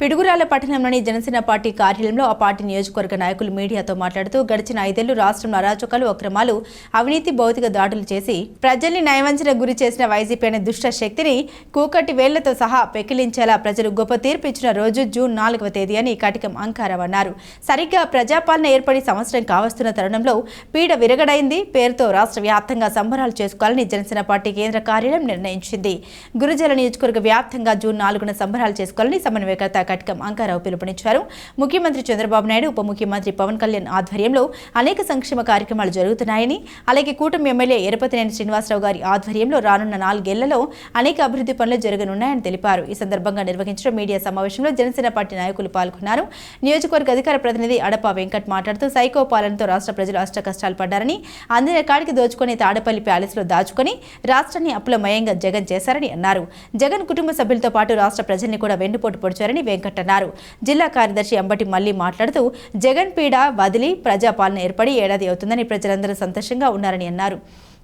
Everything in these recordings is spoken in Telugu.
పిడుగురాల పట్టణంలోని జనసేన పార్టీ కార్యాలయంలో ఆ పార్టీ నియోజకవర్గ నాయకులు మీడియాతో మాట్లాడుతూ గడిచిన ఐదేళ్ళు రాష్ట్రంలో అరాచకాలు అక్రమాలు అవినీతి భౌతిక దాడులు చేసి ప్రజల్ని నయవంచన గురి చేసిన వైసీపీ అనే దుష్ట శక్తిని కూకటి వేళ్ళతో సహా పెకిలించేలా ప్రజలు గొప్ప తీర్పు ఇచ్చిన రోజు జూన్ నాలుగవ తేదీ అని కటికం అంకారం అన్నారు. సరిగ్గా ప్రజాపాలన ఏర్పడి సంవత్సరం కావస్తున్న తరుణంలో పీడ విరగడైంది. పేరుతో రాష్ట్ర వ్యాప్తంగా సంబరాలు చేసుకోవాలని జనసేన పార్టీ కేంద్ర కార్యాలయం నిర్ణయించింది. గురుజల నియోజకవర్గ వ్యాప్తంగా జూన్ నాలుగున సంబరాలు చేసుకోవాలని సమన్వయకర్త కటకం అంకారావు పిలుపునిచ్చారు. ముఖ్యమంత్రి చంద్రబాబు నాయుడు ఉప ముఖ్యమంత్రి పవన్ కళ్యాణ్ ఆధ్వర్యంలో అనేక సంక్షేమ కార్యక్రమాలు జరుగుతున్నాయని అలాగే కూటమి ఎమ్మెల్యే ఎరపతినేని శ్రీనివాసరావు గారి ఆధ్వర్యంలో రానున్న నాలుగేళ్ళలో అనేక అభివృద్ధి పనులు జరగనున్నాయని తెలిపారు. ఈ సందర్భంగా నిర్వహించిన మీడియా సమావేశంలో జనసేన పార్టీ నాయకులు పాల్గొన్నారు. నియోజకవర్గ అధికార ప్రతినిధి అడప వెంకట్ మాట్లాడుతూ సైకో పాలనతో రాష్ట్ర ప్రజలు అష్ట కష్టాలు పడ్డారని అందిన కాడికి దోచుకుని తాడపల్లి ప్యాలెస్లో దాచుకొని రాష్ట్రాన్ని అప్పులమయంగా జగన్ చేశారని అన్నారు. జగన్ కుటుంబ సభ్యులతో పాటు రాష్ట్ర ప్రజల్ని కూడా వెన్నుపోటు పొడిచారని వెంకట్ అన్నారు జిల్లా కార్యదర్శి అంబటి మల్లి మాట్లాడుతూ జగన్ పీడ వదిలి ప్రజాపాలన ఏర్పడి ఏడాది అవుతుందని ప్రజలందరూ సంతోషంగా ఉన్నారని అన్నారు.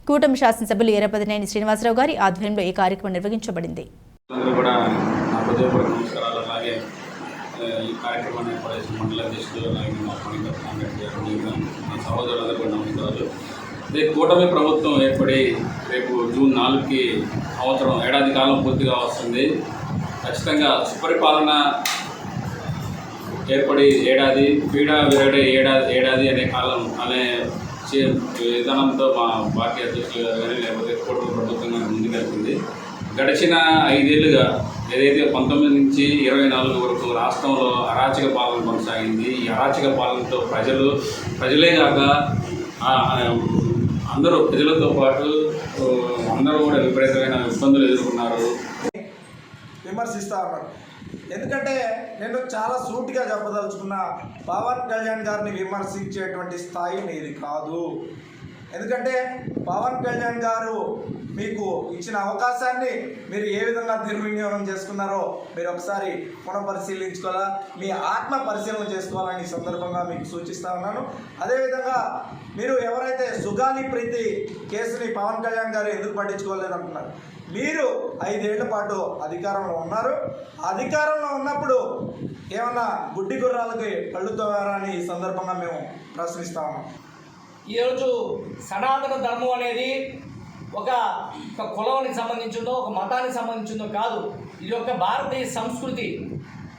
కూటమి శాసనసభ్యులు ఎరపతినేని శ్రీనివాసరావు గారి ఆధ్వర్యంలో ఈ కార్యక్రమం నిర్వహించబడింది. ఈ కార్యక్రమాన్ని ఏర్పడేసిన మండల అధ్యక్షులు అలాగే మా పని కాంటాక్ట్ గారు మా సహోదరులందరూ కూడా నమస్కారాలు. అదే కూటమి ప్రభుత్వం ఏర్పడి రేపు జూన్ నాలుగుకి సంవత్సరం ఏడాది కాలం పూర్తిగా వస్తుంది. ఖచ్చితంగా సుపరిపాలన ఏర్పడి ఏడాది పీడ విరడే ఏడాది ఏడాది అనే కాలం అనే విధానంతో మా పార్టీ అధ్యక్షులు గారు కానీ లేకపోతే కూటమి ప్రభుత్వం కానీ ముందుకెళ్తుంది గడిచిన ఐదేళ్ళుగా ఏదైతే పంతొమ్మిది నుంచి ఇరవై నాలుగు వరకు రాష్ట్రంలో అరాచక పాలన కొనసాగింది ఈ అరాచక పాలనతో ప్రజలు ప్రజలే కాక అందరూ ప్రజలతో పాటు అందరూ కూడా విపరీతమైన ఇబ్బందులు ఎదుర్కొన్నారు. విమర్శిస్తా ఉన్నాను ఎందుకంటే నేను చాలా సూటిగా చెప్పదలుచుకున్న పవన్ కళ్యాణ్ గారిని విమర్శించేటువంటి స్థాయి నీది కాదు. ఎందుకంటే పవన్ కళ్యాణ్ గారు మీకు ఇచ్చిన అవకాశాన్ని మీరు ఏ విధంగా దుర్వినియోగం చేసుకున్నారో మీరు ఒకసారి పునఃపరిశీలించుకోవాలా? మీ ఆత్మ పరిశీలన చేసుకోవాలని ఈ సందర్భంగా మీకు సూచిస్తా ఉన్నాను. అదేవిధంగా మీరు ఎవరైతే సుగాలి ప్రీతి కేసుని పవన్ కళ్యాణ్ గారు ఎందుకు పట్టించుకోలేదంటున్నారు మీరు ఐదేళ్ళ పాటు అధికారంలో ఉన్నారు. అధికారంలో ఉన్నప్పుడు ఏమన్నా గుడ్డి గుర్రాలకి కళ్ళు తోవారా అని ఈ సందర్భంగా మేము ప్రశ్నిస్తా ఉన్నాం. ఈరోజు సనాతన ధర్మం అనేది ఒక ఒక కులానికి సంబంధించిందో ఒక మతానికి సంబంధించిందో కాదు. ఇది ఒక భారతీయ సంస్కృతి.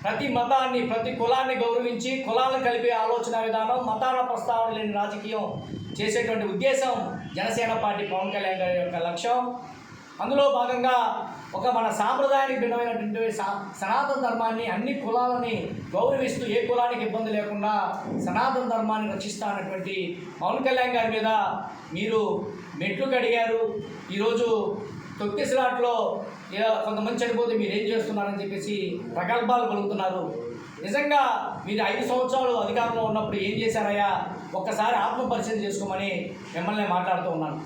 ప్రతి మతాన్ని ప్రతి కులాన్ని గౌరవించి కులాలను కలిపే ఆలోచన విధానం మతాల ప్రస్తావన లేని రాజకీయం చేసేటువంటి ఉద్దేశం జనసేన పార్టీ పవన్ కళ్యాణ్ గారి యొక్క లక్ష్యం. అందులో భాగంగా ఒక మన సాంప్రదాయానికి భిన్నమైనటువంటి సా- సనాతన ధర్మాన్ని అన్ని కులాలని గౌరవిస్తూ ఏ కులానికి ఇబ్బంది లేకుండా సనాతన ధర్మాన్ని రక్షిస్తానటువంటి పవన్ కళ్యాణ్ గారి మీద మీరు మెట్లు కడిగారు. ఈరోజు తొక్కిసలాట్లో ఇలా కొంతమంది చనిపోతే మీరు ఏం చేస్తున్నారని చెప్పేసి ప్రగల్భాలు పలుకుతున్నారు. నిజంగా మీరు ఐదు సంవత్సరాలు అధికారంలో ఉన్నప్పుడు ఏం చేశారయ్యా? ఒక్కసారి ఆత్మ పరిశీలన చేసుకోమని మిమ్మల్ని మాట్లాడుతూ ఉన్నాను.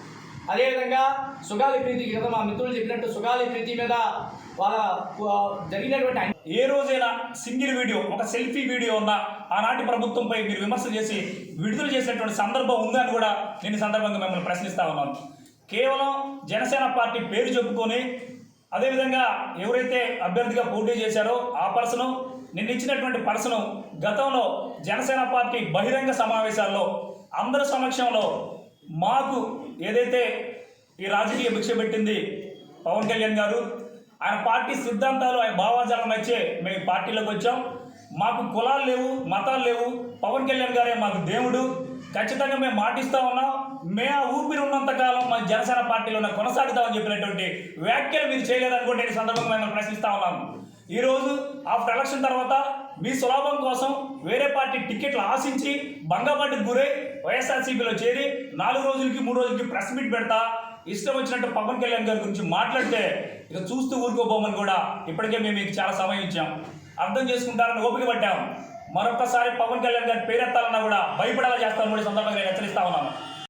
అదేవిధంగా సుగాలి ప్రీతి కదా మా మిత్రులు చెప్పినట్టు సుగాలి ప్రీతి మీద వాళ్ళ జరిగినటువంటి ఏ రోజైనా సింగిల్ వీడియో ఒక సెల్ఫీ వీడియో ఉన్న ఆనాటి ప్రభుత్వంపై మీరు విమర్శ చేసి విడుదల చేసినటువంటి సందర్భం ఉందని కూడా నేను సందర్భంగా మిమ్మల్ని ప్రశ్నిస్తా ఉన్నాను. కేవలం జనసేన పార్టీ పేరు చెప్పుకొని అదేవిధంగా ఎవరైతే అభ్యర్థిగా పోటీ చేశారో ఆ పర్సను నిన్న ఇచ్చినటువంటి పర్సను గతంలో జనసేన పార్టీ బహిరంగ సమావేశాల్లో అందరి సమక్షంలో మాకు ఏదైతే ఈ రాజకీయ భిక్ష పెట్టింది పవన్ కళ్యాణ్ గారు. ఆయన పార్టీ సిద్ధాంతాలు ఆయన భావాజాలం నచ్చే మేము పార్టీలోకి వచ్చాం. మాకు కులాలు లేవు మతాలు లేవు. పవన్ కళ్యాణ్ గారే మాకు దేవుడు. ఖచ్చితంగా మేము మాటిస్తా ఉన్నాం. మే ఆ ఊపిరి ఉన్నంతకాలం మా జనసేన పార్టీలోనే కొనసాగుతామని చెప్పినటువంటి వ్యాఖ్యలు మీరు చేయలేదనుకుంటే ఈ సందర్భంగా మేము ప్రశ్నిస్తా ఉన్నాం. ఈరోజు ఆఫ్టర్ ఎలక్షన్ తర్వాత మీ సులాభం కోసం వేరే పార్టీ టికెట్లు ఆశించి భంగపడ్డికి గురై వైఎస్ఆర్సీపీలో చేరి నాలుగు రోజులకి మూడు రోజులకి ప్రెస్ మీట్ పెడతా ఇష్టం వచ్చినట్టు పవన్ కళ్యాణ్ గారి గురించి మాట్లాడితే ఇక చూస్తూ ఊరుకోబోమని కూడా ఇప్పటికే మేము మీకు చాలా సమయం ఇచ్చాం. అర్థం చేసుకుంటారని ఓపిక పట్టాం. మరొకసారి పవన్ కళ్యాణ్ గారి పేరెత్తాలన్నా కూడా భయపడేలా చేస్తామని కూడా సందర్భంగా హెచ్చరిస్తా ఉన్నాము